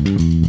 Mm-hmm.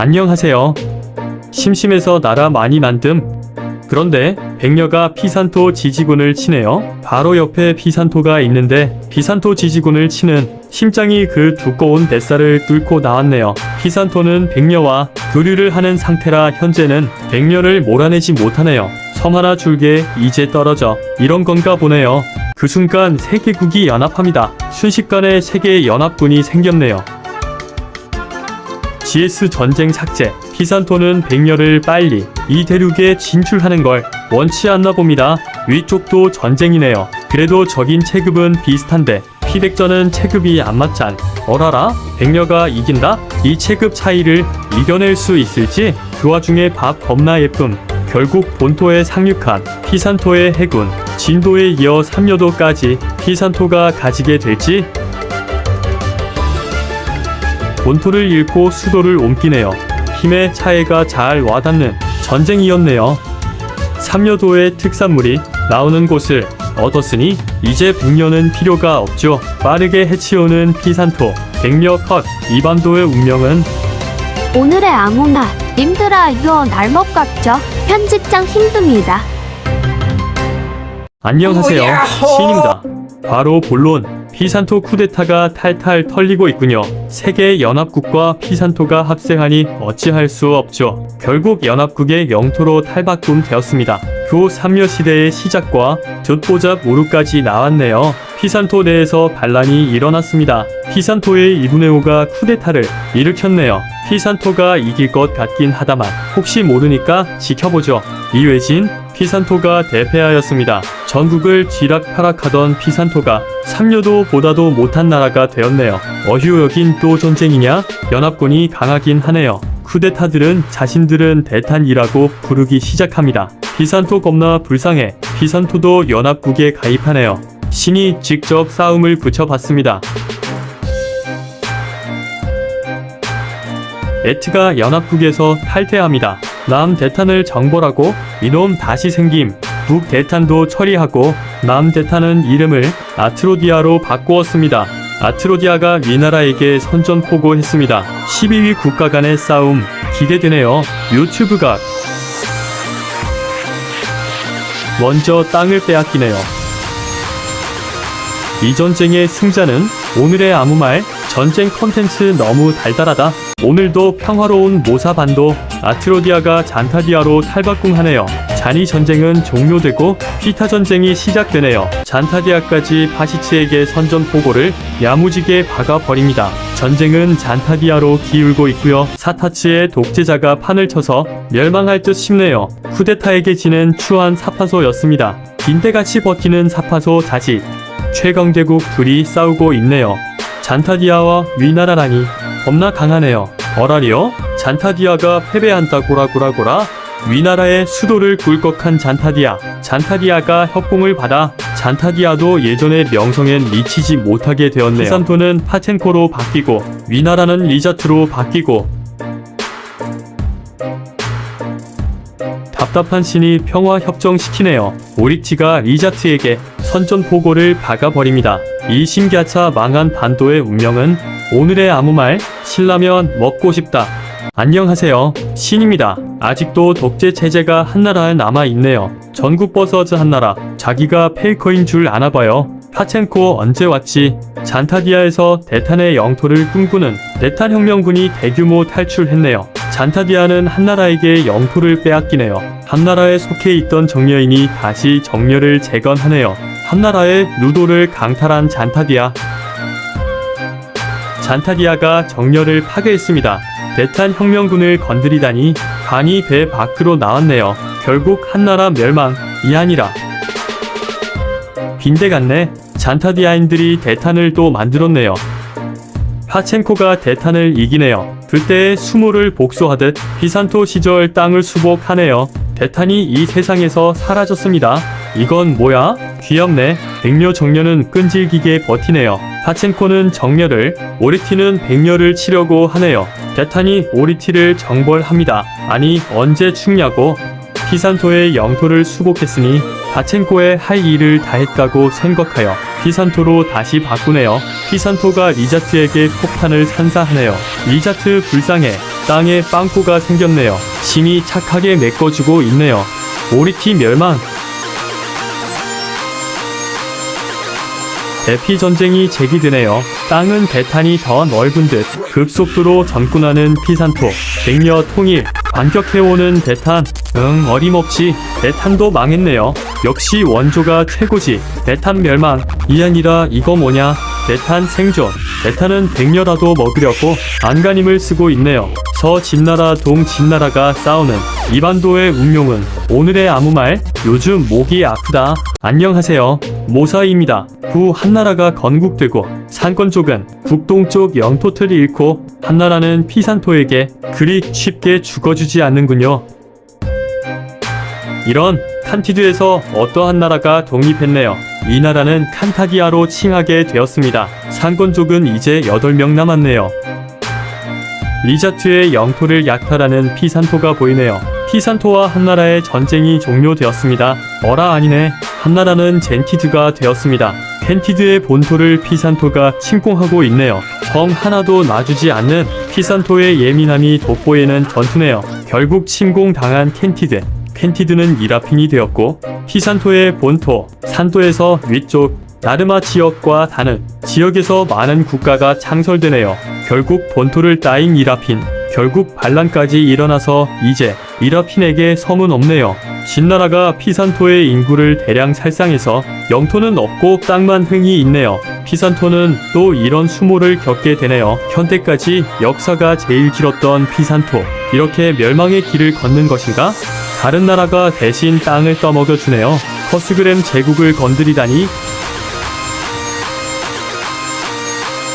안녕하세요. 심심해서 나라 많이 난듬. 그런데 백녀가 피산토 지지군을 치네요. 바로 옆에 피산토가 있는데 피산토 지지군을 치는 심장이 그 두꺼운 뱃살을 뚫고 나왔네요. 피산토는 백녀와 교류를 하는 상태라 현재는 백녀를 몰아내지 못하네요. 섬 하나 줄게 이제 떨어져 이런 건가 보네요. 그 순간 세계국이 연합합니다. 순식간에 세계 연합군이 생겼네요. GS 전쟁 삭제. 피산토는 백녀를 빨리 이 대륙에 진출하는 걸 원치 않나 봅니다. 위쪽도 전쟁이네요. 그래도 적인 체급은 비슷한데 피백전은 체급이 안 맞잖. 어라라? 백녀가 이긴다? 이 체급 차이를 이겨낼 수 있을지? 그 와중에 밥 겁나 예쁨. 결국 본토에 상륙한 피산토의 해군, 진도에 이어 삼여도까지 피산토가 가지게 될지 본토를 잃고 수도를 옮기네요. 힘의 차이가 잘 와닿는 전쟁이었네요. 삼여도의 특산물이 나오는 곳을 얻었으니 이제 백녀는 필요가 없죠. 빠르게 해치우는 피산토, 백녀 컷, 이반도의 운명은 오늘의 아무나 님들아 이거 날먹 같죠? 편집장 힘듭니다. 안녕하세요. 오야호! 신입니다. 바로 본론 피산토 쿠데타가 탈탈 털리고 있군요. 세계 연합국과 피산토가 합세하니 어찌할 수 없죠. 결국 연합국의 영토로 탈바꿈 되었습니다. 교 삼여 시대의 시작과 듣보잡 우루까지 나왔네요. 피산토 내에서 반란이 일어났습니다. 피산토의 이브네오가 쿠데타를 일으켰네요. 피산토가 이길 것 같긴 하다만 혹시 모르니까 지켜보죠. 이외진 피산토가 대패하였습니다. 전국을 쥐락펴락하던 피산토가 삼려도보다도 못한 나라가 되었네요. 어휴 여긴 또 전쟁이냐? 연합군이 강하긴 하네요. 쿠데타들은 자신들은 대탄이라고 부르기 시작합니다. 피산토 겁나 불쌍해. 피산토도 연합국에 가입하네요. 신이 직접 싸움을 붙여봤습니다. 에트가 연합국에서 탈퇴합니다. 남 대탄을 정벌하고 이놈 다시 생김. 북 대탄도 처리하고 남 대탄은 이름을 아트로디아로 바꾸었습니다. 아트로디아가 위나라에게 선전포고했습니다. 12위 국가 간의 싸움 기대되네요. 유튜브가 먼저 땅을 빼앗기네요. 이 전쟁의 승자는 오늘의 아무 말 전쟁 컨텐츠 너무 달달하다. 오늘도 평화로운 모사반도 아트로디아가 잔타디아로 탈바꿈하네요. 잔이 전쟁은 종료되고 피타 전쟁이 시작되네요. 잔타디아까지 파시츠에게 선전 포고를 야무지게 박아버립니다. 전쟁은 잔타디아로 기울고 있고요. 사타츠의 독재자가 판을 쳐서 멸망할 듯 싶네요. 쿠데타에게 지는 추한 사파소였습니다. 빈대같이 버티는 사파소 자식. 최강대국 둘이 싸우고 있네요. 잔타디아와 위나라라니 겁나 강하네요. 어라리요? 잔타디아가 패배한다 고라고라고라? 위나라의 수도를 굴꺽한 잔타디아. 잔타디아가 협공을 받아 잔타디아도 예전의 명성엔 미치지 못하게 되었네요. 피산토는 파첸코로 바뀌고 위나라는 리자트로 바뀌고 답답한 신이 평화 협정시키네요. 오리티가 리자트에게 선전 포고를 박아버립니다. 이 신기하차 망한 반도의 운명은 오늘의 아무 말 신라면 먹고 싶다. 안녕하세요. 신입니다. 아직도 독재 체제가 한나라에 남아 있네요. 전국 버서즈 한나라. 자기가 페이커인 줄 아나봐요. 파첸코 언제 왔지? 잔타디아에서 대탄의 영토를 꿈꾸는 대탄 혁명군이 대규모 탈출했네요. 잔타디아는 한나라에게 영토를 빼앗기네요. 한나라에 속해 있던 정려인이 다시 정려를 재건하네요. 한나라의 루도를 강탈한 잔타디아. 잔타디아가 정려를 파괴했습니다. 대탄 혁명군을 건드리다니 간이 배 밖으로 나왔네요. 결국 한나라 멸망 이 아니라 빈대 같네. 잔타디아인들이 대탄을 또 만들었네요. 파첸코가 대탄을 이기네요. 그때의 수모를 복수하듯 비산토 시절 땅을 수복하네요. 대탄이 이 세상에서 사라졌습니다. 이건 뭐야? 귀엽네. 백녀 정녀는 끈질기게 버티네요. 파첸코는 정녀를, 오리티는 백녀를 치려고 하네요. 대탄이 오리티를 정벌합니다. 아니 언제 죽냐고. 피산토의 영토를 수복했으니 바첸코의 할 일을 다했다고 생각하여 피산토로 다시 바꾸네요. 피산토가 리자트에게 폭탄을 산사하네요. 리자트 불쌍해. 땅에 빵꾸가 생겼네요. 신이 착하게 메꿔주고 있네요. 오리티 멸망. 대피 전쟁이 제기되네요. 땅은 배탄이 더 넓은 듯 급속도로 전군하는 피산토. 백녀 통일. 반격해오는 배탄. 응 어림없이 배탄도 망했네요. 역시 원조가 최고지. 배탄 멸망. 이 아니라 이거 뭐냐? 배탄 생존. 배탄은 백녀라도 먹으려고 안간힘을 쓰고 있네요. 서 진나라 동 진나라가 싸우는 이반도의 운명은 오늘의 아무 말 요즘 목이 아프다. 안녕하세요. 모사입니다. 후 한나라가 건국되고 산권 쪽은 북동쪽 영토틀을 잃고 한나라는 피산토에게 그리 쉽게 죽어주지 않는군요. 이런 칸티드에서 어떠한 나라가 독립했네요. 이 나라는 칸타기아로 칭하게 되었습니다. 상권족은 이제 8명 남았네요. 리자트의 영토를 약탈하는 피산토가 보이네요. 피산토와 한나라의 전쟁이 종료되었습니다. 어라 아니네. 한나라는 젠티드가 되었습니다. 켄티드의 본토를 피산토가 침공하고 있네요. 정 하나도 놔주지 않는 피산토의 예민함이 돋보이는 전투네요. 결국 침공당한 켄티드. 켄티드는 이라핀이 되었고 피산토의 본토 산도에서 위쪽 나르마 지역과 다른 지역에서 많은 국가가 창설되네요. 결국 본토를 따인 이라핀 결국 반란까지 일어나서 이제 이라핀에게 섬은 없네요. 진나라가 피산토의 인구를 대량 살상해서 영토는 없고 땅만 횡이 있네요. 피산토는 또 이런 수모를 겪게 되네요. 현대까지 역사가 제일 길었던 피산토 이렇게 멸망의 길을 걷는 것인가? 다른 나라가 대신 땅을 떠먹여 주네요. 허스그램 제국을 건드리다니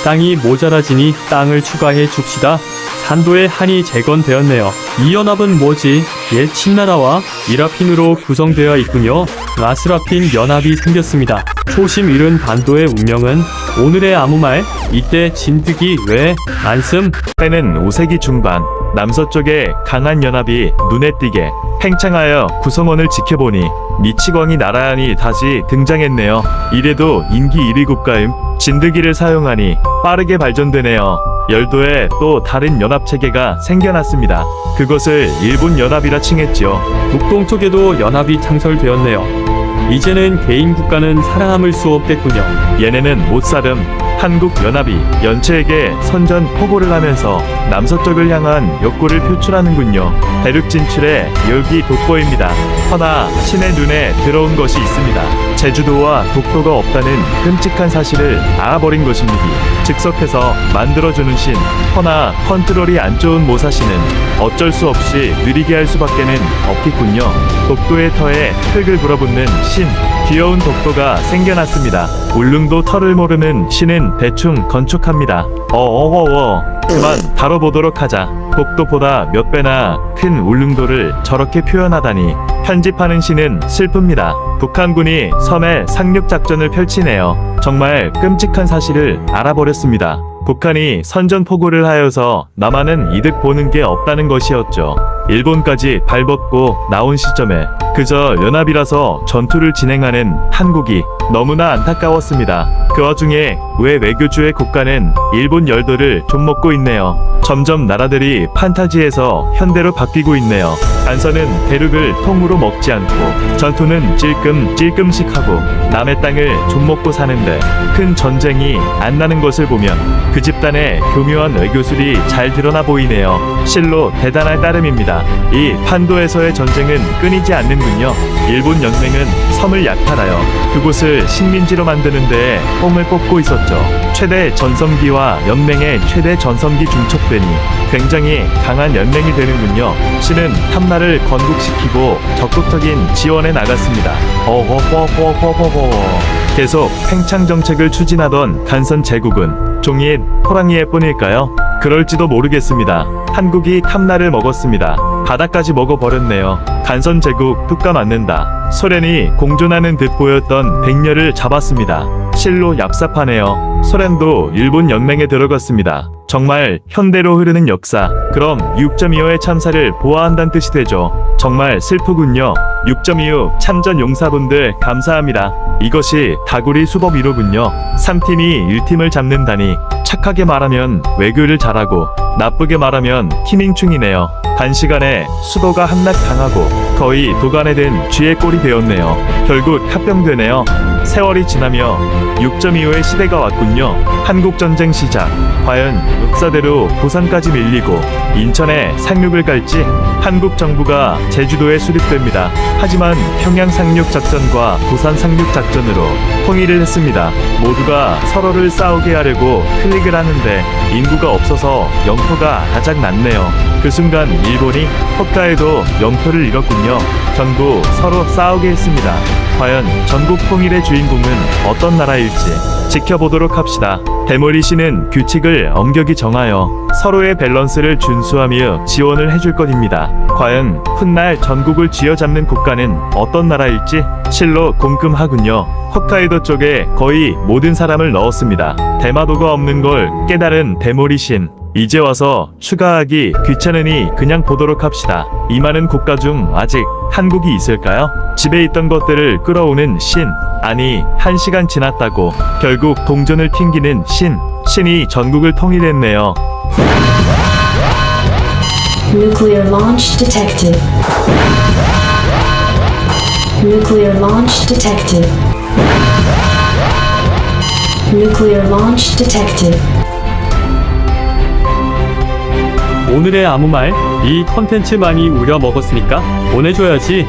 땅이 모자라지니 땅을 추가해 줍시다. 산도의 한이 재건되었네요. 이 연합은 뭐지? 옛 친나라와 이라핀으로 구성되어 있군요. 라스라핀 연합이 생겼습니다. 초심 잃은 반도의 운명은 오늘의 아무 말 이때 진드기 왜 안씀 때는 5세기 중반 남서쪽에 강한 연합이 눈에 띄게 팽창하여 구성원을 지켜보니 미치광이 나란히 다시 등장했네요. 이래도 인기 1위 국가임 진드기를 사용하니 빠르게 발전되네요. 열도에 또 다른 연합 체계가 생겨났습니다. 그것을 일본 연합이라 칭했지요. 북동쪽에도 연합이 창설되었네요. 이제는 개인 국가는 살아남을 수 없겠군요. 얘네는 못살음 한국연합이 연체에게 선전 포고를 하면서 남서쪽을 향한 욕구를 표출하는군요. 대륙 진출에 여기 독보입니다. 허나 신의 눈에 들어온 것이 있습니다. 제주도와 독도가 없다는 끔찍한 사실을 알아버린 것입니다. 즉석해서 만들어주는 신, 허나 컨트롤이 안 좋은 모사신은 어쩔 수 없이 느리게 할 수밖에는 없겠군요. 독도의 터에 흙을 불어붙는 신, 귀여운 독도가 생겨났습니다. 울릉도 털을 모르는 신은 대충 건축합니다. 어어어어 그만 다뤄보도록 하자. 독도보다 몇 배나 큰 울릉도를 저렇게 표현하다니 편집하는 신은 슬픕니다. 북한군이 섬에 상륙 작전을 펼치네요. 정말 끔찍한 사실을 알아버렸습니다. 북한이 선전포고를 하여서 남한은 이득 보는 게 없다는 것이었죠. 일본까지 발벗고 나온 시점에 그저 연합이라서 전투를 진행하는 한국이 너무나 안타까웠습니다. 그 와중에 왜 외교주의 국가는 일본 열도를 좀먹고 있네요. 점점 나라들이 판타지에서 현대로 바뀌고 있네요. 안서는 대륙을 통으로 먹지 않고 전투는 찔끔 찔끔씩 하고 남의 땅을 좀먹고 사는데 큰 전쟁이 안 나는 것을 보면 그 집단의 교묘한 외교술이 잘 드러나 보이네요. 실로 대단할 따름입니다. 이 판도에서의 전쟁은 끊이지 않는군요. 일본 연맹은 섬을 약탈하여 그곳을 식민지로 만드는 데에 뽕을 뽑고 있었죠. 최대 전성기와 연맹의 최대 전성기 중첩되니 굉장히 강한 연맹이 되는군요. 신은 탐나를 건국시키고 적극적인 지원에 나갔습니다. 어허허허허허허 계속 팽창 정책을 추진하던 간선 제국은 종이의 호랑이의 뿐일까요? 그럴지도 모르겠습니다. 한국이 탐나를 먹었습니다. 바다까지 먹어버렸네요. 간선 제국 뚜까 맞는다. 소련이 공존하는 듯 보였던 백녀를 잡았습니다. 실로 얍삽하네요. 소련도 일본 연맹에 들어갔습니다. 정말 현대로 흐르는 역사. 그럼 6.25의 참사를 보아한다는 뜻이 되죠. 정말 슬프군요. 6점 이후 참전 용사분들 감사합니다. 이것이 다구리 수법 1호군요. 3팀이 1팀을 잡는다니 착하게 말하면 외교를 잘하고 나쁘게 말하면 키밍충이네요. 단시간에 수도가 함락당하고 거의 도가내된 쥐의 꼴이 되었네요. 결국 합병되네요. 세월이 지나며 6.25의 시대가 왔군요. 한국전쟁 시작. 과연 역사대로 부산까지 밀리고 인천에 상륙을 갈지 한국 정부가 제주도에 수립됩니다. 하지만 평양 상륙 작전과 부산 상륙 작전으로 통일을 했습니다. 모두가 서로를 싸우게 하려고 클릭을 하는데 인구가 없 어서 영토가 가장 낮네요. 그 순간 일본이 홋카이도 영토를 잃었군요. 전부 서로 싸우게 했습니다. 과연 전국 통일의 주인공은 어떤 나라일지 지켜보도록 합시다. 데몰리시는 규칙을 엄격히 정하여 서로의 밸런스를 준수하며 지원을 해줄 것입니다. 과연 훗날 전국을 쥐어잡는 국가는 어떤 나라일지 실로 궁금하군요. 홋카이도 쪽에 거의 모든 사람을 넣었습니다. 대마도가 없는 걸 깨달은 데몰리신. 이제 와서 추가하기 귀찮으니 그냥 보도록 합시다. 이 많은 국가 중 아직 한국이 있을까요? 집에 있던 것들을 끌어오는 신. 아니, 한 시간 지났다고 결국 동전을 튕기는 신. 신이 전국을 통일했네요. Nuclear launch detected. Nuclear launch detected. Nuclear launch detected. 오늘의 아무 말, 이 컨텐츠 많이 우려 먹었으니까 보내줘야지.